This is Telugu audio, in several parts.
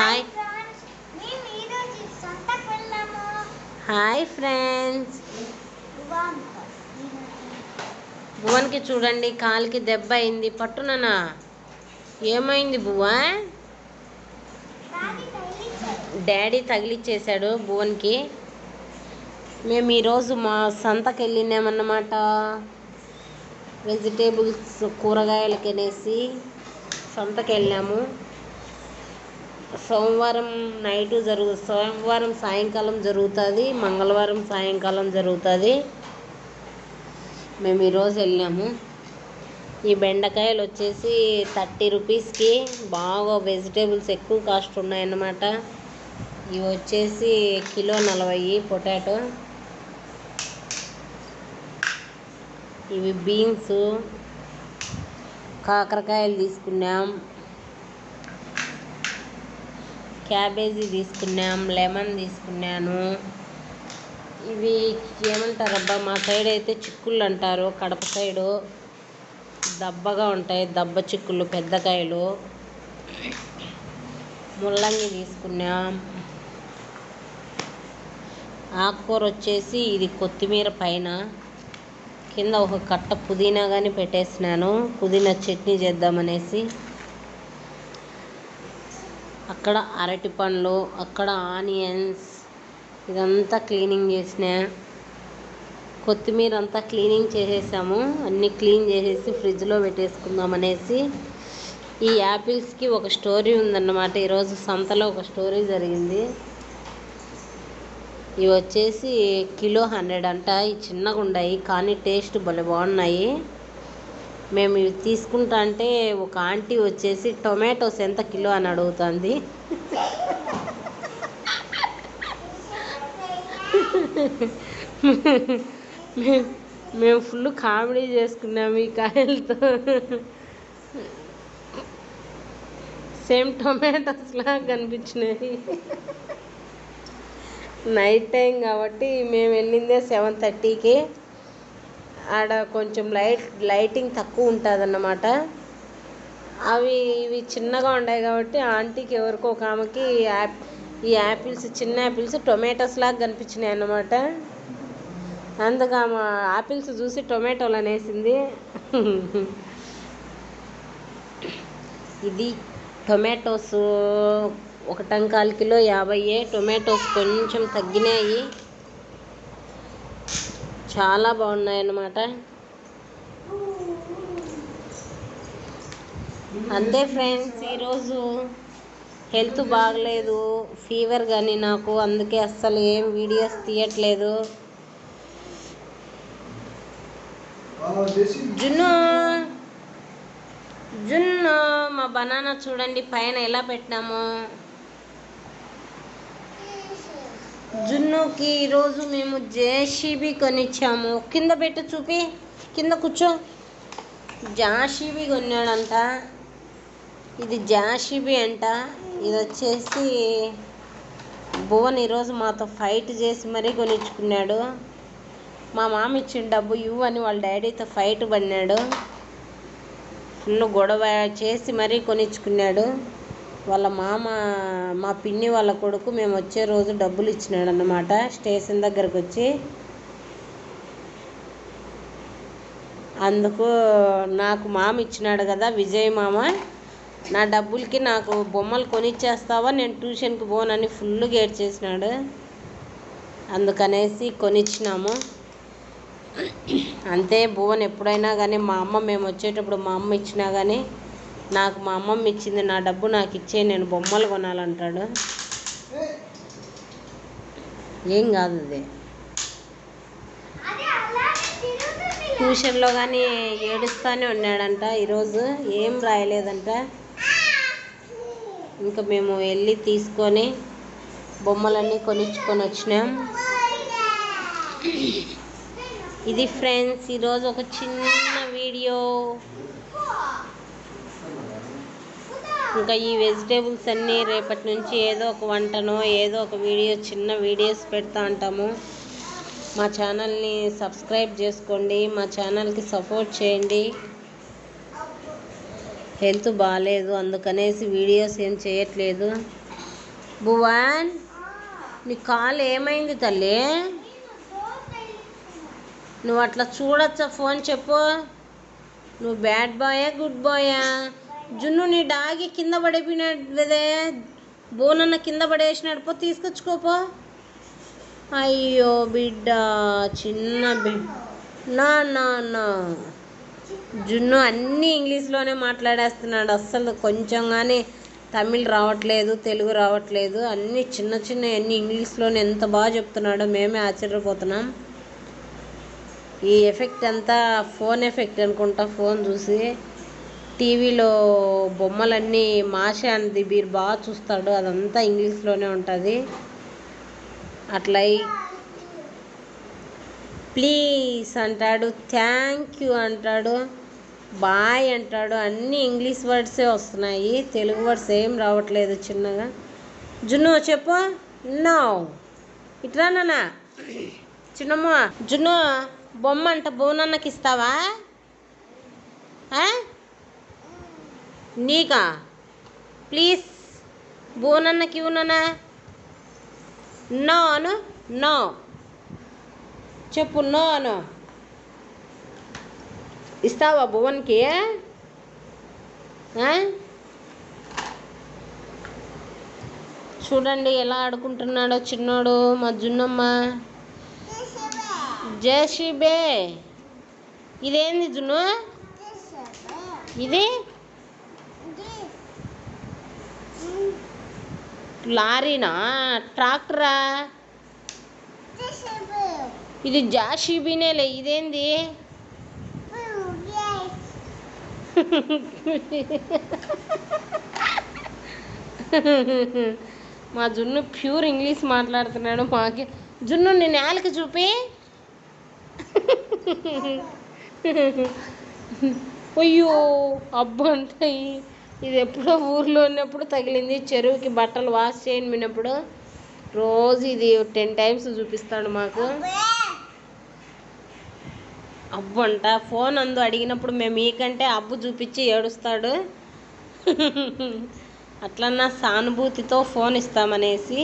హాయ్ హాయ్ ఫ్రెండ్స్ భువన్కి చూడండి కాలికి దెబ్బ అయింది. పట్టుననా ఏమైంది భువా డాడీ తగిలిచ్చేశాడు భువన్కి. మేము ఈరోజు మా సంతకి వెళ్ళినామన్నమాట. వెజిటేబుల్స్ కూరగాయలకి అనేసి సంతకి వెళ్ళాము. సోమవారం నైటు జరుగు సోమవారం సాయంకాలం జరుగుతుంది మంగళవారం సాయంకాలం జరుగుతుంది. మేము ఈరోజు వెళ్ళాము. ఈ బెండకాయలు వచ్చేసి థర్టీ రూపీస్కి బాగా వెజిటేబుల్స్ ఎక్కువ కాస్ట్ ఉన్నాయన్నమాట. ఇవి వచ్చేసి కిలో నలభై పొటాటో. ఇవి బీన్స్ కాకరకాయలు తీసుకున్నాం. క్యాబేజీ తీసుకున్నాం లెమన్ తీసుకున్నాను. ఇవి ఏమంటారబ్బా మా సైడ్ అయితే చిక్కుళ్ళు అంటారు కడప సైడు దబ్బగా ఉంటాయి దబ్బ చిక్కుళ్ళు పెద్దకాయలు ముల్లంగి తీసుకున్నాం. ఆకుకూర వచ్చేసి ఇది కొత్తిమీర పైన. కింద ఒక కట్ట పుదీనా కానీ పెట్టేసినాను. పుదీనా చట్నీ చేద్దామనేసి అక్కడ అరటి పండ్లు అక్కడ ఆనియన్స్ ఇదంతా క్లీనింగ్ చేసిన. కొత్తిమీర అంతా క్లీనింగ్ చేసేసాము. అన్నీ క్లీన్ చేసేసి ఫ్రిడ్జ్లో పెట్టేసుకుందాం అనేసి. ఈ యాపిల్స్కి ఒక స్టోరీ ఉందన్నమాట. ఈరోజు సంతలో ఒక స్టోరీ జరిగింది. ఇవి వచ్చేసి కిలో హండ్రెడ్ అంట. ఈ చిన్నగా ఉన్నాయి కానీ టేస్ట్ భలే బాగున్నాయి. మేము ఇవి తీసుకుంటా అంటే ఒక ఆంటీ వచ్చేసి టొమాటోస్ ఎంత కిలో? అని అడుగుతుంది. మేము ఫుల్ కామెడీ చేసుకున్నాము ఈ కాయలతో. సేమ్ టొమాటోస్ లాగా కనిపించినాయి. నైట్ టైం కాబట్టి మేము వెళ్ళిందే సెవెన్ థర్టీకి. ఆడ కొంచెం లైట్ లైటింగ్ తక్కువ ఉంటుంది అన్నమాట అవి ఇవి చిన్నగా ఉన్నాయి కాబట్టి ఆంటీకి ఎవరికో ఒక ఆమెకి యాప్ ఈ యాపిల్స్ చిన్న యాపిల్స్ టొమాటోస్ లాగా కనిపించినాయి అన్నమాట. అందుకు ఆమె ఆపిల్స్ చూసి టొమాటోలు అనేసింది. ఇది టొమాటోస్ ఒక టంకాల కిలో యాభై టొమాటోస్ కొంచెం తగ్గినాయి. చాలా బాగున్నాయి అన్నమాట అంతే ఫ్రెండ్స్ ఈరోజు హెల్త్ బాగలేదు ఫీవర్ కానీ నాకు అందుకే అస్సలు ఏం వీడియోస్ తీయట్లేదు. జున్ను జున్ను మా బనానా చూడండి పైన ఎలా పెట్టినాము. జున్నుకి ఈరోజు మేము జేసీబీ కొనిచ్చాము. కింద పెట్టి చూపి. కింద కూర్చో. జాషీబీ కొన్నాడంట. ఇది జాషీబీ అంట. ఇది వచ్చేసి భువన్ ఈరోజు మాతో ఫైట్ చేసి మరీ కొనిచ్చుకున్నాడు. మా మామ ఇచ్చిన డబ్బు ఇవ్వు అని వాళ్ళ డాడీతో ఫైట్ పడినాడు. ఫుల్ గొడవ చేసి మరీ కొనిచ్చుకున్నాడు. వాళ్ళ మామ మా పిన్ని వాళ్ళ కొడుకు మేము వచ్చే రోజు డబ్బులు ఇచ్చినాడు అన్నమాట స్టేషన్ దగ్గరకు వచ్చి. అందుకు నాకు మామ ఇచ్చినాడు కదా విజయ్ మామ నా డబ్బులకి నాకు బొమ్మలు కొనిచ్చేస్తావా నేను ట్యూషన్కి పోనని ఫుల్ గేట్ చేసినాడు. అందుకనేసి కొనిచ్చినాము. అంతే భువన్ ఎప్పుడైనా కానీ మా అమ్మ మేము వచ్చేటప్పుడు మా అమ్మ ఇచ్చినా కానీ నాకు మా అమ్మమ్మ ఇచ్చింది నా డబ్బు నాకు ఇచ్చే నేను బొమ్మలు కొనాలంటాడు. ఏం కాదు అది ట్యూషన్లో కానీ ఏడుస్తూనే ఉన్నాడంట ఈరోజు ఏం రాయలేదంట. ఇంకా మేము వెళ్ళి తీసుకొని బొమ్మలన్నీ కొనిచ్చుకొని వచ్చినాం. ఇది ఫ్రెండ్స్ ఈరోజు ఒక చిన్న వీడియో. ఇంకా ఈ వెజిటేబుల్స్ అన్నీ రేపటి నుంచి ఏదో ఒక వంటనో ఏదో ఒక వీడియో చిన్న వీడియోస్ పెడతా ఉంటాము. మా ఛానల్ని సబ్స్క్రైబ్ చేసుకోండి మా ఛానల్కి సపోర్ట్ చేయండి. హెల్త్ బాగాలేదు అందుకనేసి వీడియోస్ ఏం చేయట్లేదు. భువన్ నీ కాలు ఏమైంది తల్లి? నువ్వు అట్లా చూడొచ్చా? ఫోన్ చెప్పు. నువ్వు బ్యాడ్ బాయా గుడ్ బాయా? జున్ను నీ డాగి కింద పడిపోయినదే బోనన్న కింద పడేసినాడు పో తీసుకొచ్చుకోపో అయ్యో బిడ్డ చిన్న బిడ్డ నా నా నా. జున్ను అన్నీ ఇంగ్లీష్లోనే మాట్లాడేస్తున్నాడు. అస్సలు కొంచెం కానీ తమిళ్ రావట్లేదు తెలుగు రావట్లేదు. అన్నీ చిన్న చిన్న అన్ని ఇంగ్లీష్లోనే ఎంత బాగా చెప్తున్నాడో మేమే ఆశ్చర్యపోతున్నాం. ఈ ఎఫెక్ట్ అంతా ఫోన్ ఎఫెక్ట్ అనుకుంటా ఫోన్ చూసి. టీవీలో బొమ్మలన్నీ మాష అనేది మీరు బాగా చూస్తాడు. అదంతా ఇంగ్లీష్లోనే ఉంటుంది. అట్లా ప్లీజ్ అంటాడు. థ్యాంక్ యూ అంటాడు. బాయ్ అంటాడు. అన్నీ ఇంగ్లీష్ వర్డ్సే వస్తున్నాయి. తెలుగు వర్డ్స్ ఏం రావట్లేదు చిన్నగా. జున్ను చెప్పు. నో. ఇట్రా నాన్న. చిన్నమ్మ. జున్ను బొమ్మ అంట. బోనన్నకి ఇస్తావా? ఆ? నీకా? ప్లీజ్. బోనన్నకి ఇవ్వనా నో అను నో. చెప్పు నో అను ఇస్తావా భువన్కి? చూడండి ఎలా ఆడుకుంటున్నాడో చిన్నోడు మా జున్నమ్మ జేసీబే ఇదేంది జున్ను? ఇది? లారీనా? ట్రాక్టరా? ఇది జాషీబీనేలే ఇదేంది? మా జున్ను ప్యూర్ ఇంగ్లీష్ మాట్లాడుతున్నాడు మాకి. జున్ను నేను నేలకి చూపి. అయ్యో అబ్బు అంటాయి ఇది ఎప్పుడో ఊర్లో ఉన్నప్పుడు తగిలింది. చెరువుకి బట్టలు వాష్ చేయనినప్పుడు రోజు ఇది టెన్ టైమ్స్ చూపిస్తాడు మాకు. అబ్బు అంట ఫోన్ అందు అడిగినప్పుడు మేము మీకంటే అబ్బు చూపించి ఏడుస్తాడు. అట్లన్నా సానుభూతితో ఫోన్ ఇస్తామనేసి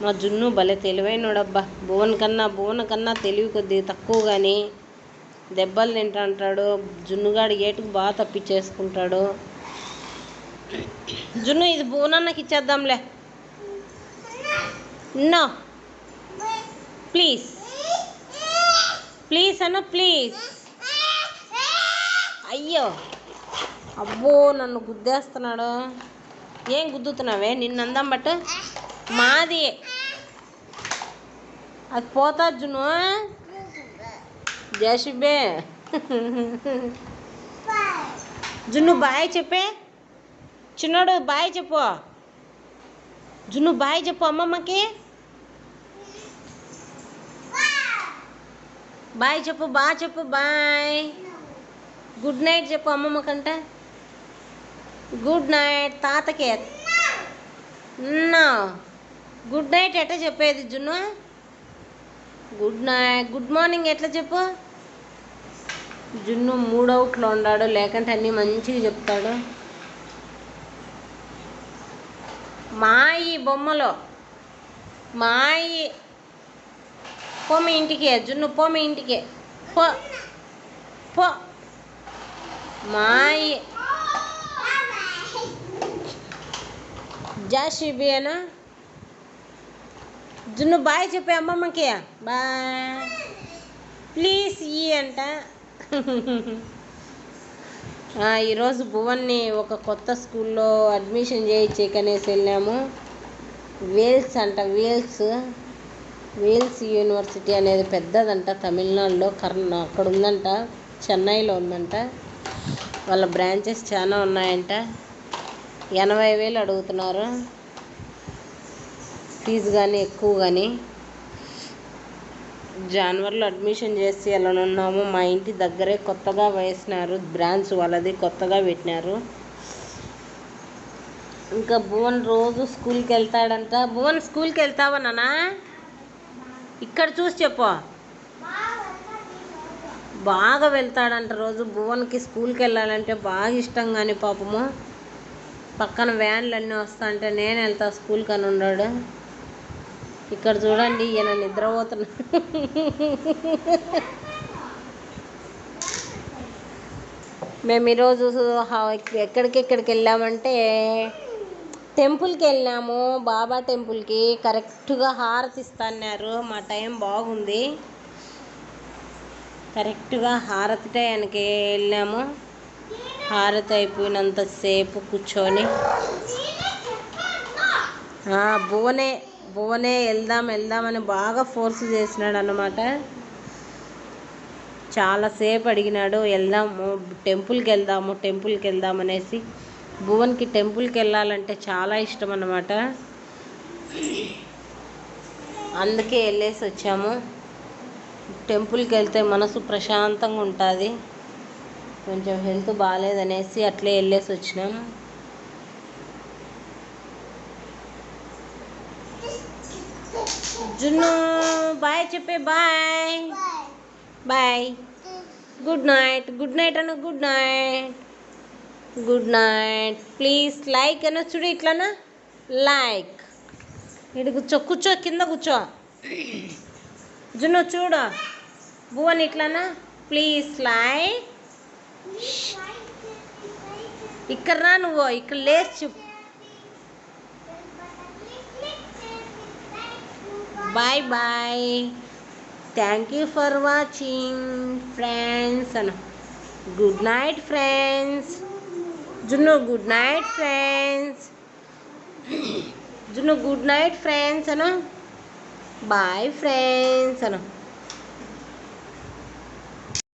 మా జున్ను భలే తెలివైనడబ్బా. భువన్ కన్నా భువన్ కన్నా తెలివి కొద్ది తక్కువ కానీ దెబ్బలు తింటా అంటాడు. జున్నుగాడు ఏటుకు బాగా తప్పించేసుకుంటాడు. జున్ను ఇది బోనన్నకి ఇచ్చేద్దాంలే. నో. ప్లీజ్. ప్లీజ్ అన్న ప్లీజ్. అయ్యో. అబ్బో నన్ను గుద్దేస్తున్నాడు. ఏం గుద్దుతున్నావే? నిన్న అందం బట్టు మాది. అది పోతా జును జేసిబే జున్ను బాయ్ చెప్పే. చిన్నోడు బాయ్ చెప్పు. జున్ను బాయ్ చెప్పు అమ్మమ్మకి. బాయ్ చెప్పు బా చెప్పు బాయ్. గుడ్ నైట్ చెప్పు అమ్మమ్మ కంట. గుడ్ నైట్ తాతకి. గుడ్ నైట్ ఎట్లా చెప్పేది జున్ను? గుడ్ నైట్ గుడ్ మార్నింగ్ ఎట్లా చెప్పు? జున్ను మూడవుట్లో ఉన్నాడు లేకంటే అన్నీ మంచిగా చెప్తాడు. మాయి బొమ్మలో మాయి పో మీ ఇంటికే జున్ను పో మీ ఇంటికి. పో పో. మాయి. జాషిబి జున్ను బాయ్ చెప్పే అమ్మమ్మకి. బాయ్. ప్లీజ్ ఈ అంట. ఈరోజు భువన్ని ఒక కొత్త స్కూల్లో అడ్మిషన్ చేయించేకనేసి వెళ్ళాము. వేల్స్ అంట వేల్స్. వేల్స్ యూనివర్సిటీ అనేది పెద్దదంట తమిళనాడులో కర్ణ అక్కడ ఉందంట చెన్నైలో ఉందంట. వాళ్ళ బ్రాంచెస్ చాలా ఉన్నాయంట. ఎనభై వేలు అడుగుతున్నారు. ఫీజు కానీ ఎక్కువ కానీ జనవరిలో అడ్మిషన్ చేసి వెళ్ళనున్నాము మా ఇంటి దగ్గరే కొత్తగా వేసినారు బ్రాంచ్ వాళ్ళది కొత్తగా పెట్టినారు. ఇంకా భువన్ రోజు స్కూల్కి వెళ్తాడంట. భువన్ స్కూల్కి వెళ్తావా నానా ఇక్కడ చూసి చెప్పు. బాగా వెళ్తాడంట రోజు. భువన్కి స్కూల్కి వెళ్ళాలంటే బాగా ఇష్టం కానీ పాపము. పక్కన వ్యాన్లు అన్నీ వస్తా అంటే నేను వెళ్తా స్కూల్కి అని ఉన్నాడు. ఇక్కడ చూడండి ఈయన నిద్రపోతున్నా. మేము ఈరోజు ఎక్కడికెక్కడికి వెళ్ళామంటే టెంపుల్కి వెళ్ళాము. బాబా టెంపుల్కి. కరెక్ట్గా హారతిస్తున్నారు మా టైం బాగుంది. కరెక్ట్గా హారతి టయానికి వెళ్ళాము. హారతి అయిపోయినంతసేపు కూర్చొని. భువనే భువనే వెళ్దాం వెళ్దామని బాగా ఫోర్స్ చేసినాడు అనమాట చాలాసేపు అడిగినాడు వెళ్దాము టెంపుల్కి వెళ్దాము టెంపుల్కి వెళ్దాం అనేసి. భువన్కి టెంపుల్కి వెళ్ళాలంటే చాలా ఇష్టం అన్నమాట అందుకే వెళ్ళేసి వచ్చాము. టెంపుల్కి వెళ్తే మనసు ప్రశాంతంగా ఉంటుంది. కొంచెం హెల్త్ బాగాలేదనేసి అట్లే వెళ్ళేసి వచ్చినాం. జున్ను బాయ్ చెప్పే bye bye good night good night అన్న good night good night please like అన్న చూడు ఇట్లానా? లైక్ ఇటు కూర్చో కూర్చో కింద కూర్చో. జున్ను చూడు. భువన్ ఇట్లానా? ప్లీజ్ లైక్ ఇక్కడ రా నువ్వు ఇక్కడ లేచి చెప్పు. bye bye thank you for watching friends and good night friends. Juno good night friends. Juno good night friends And bye friends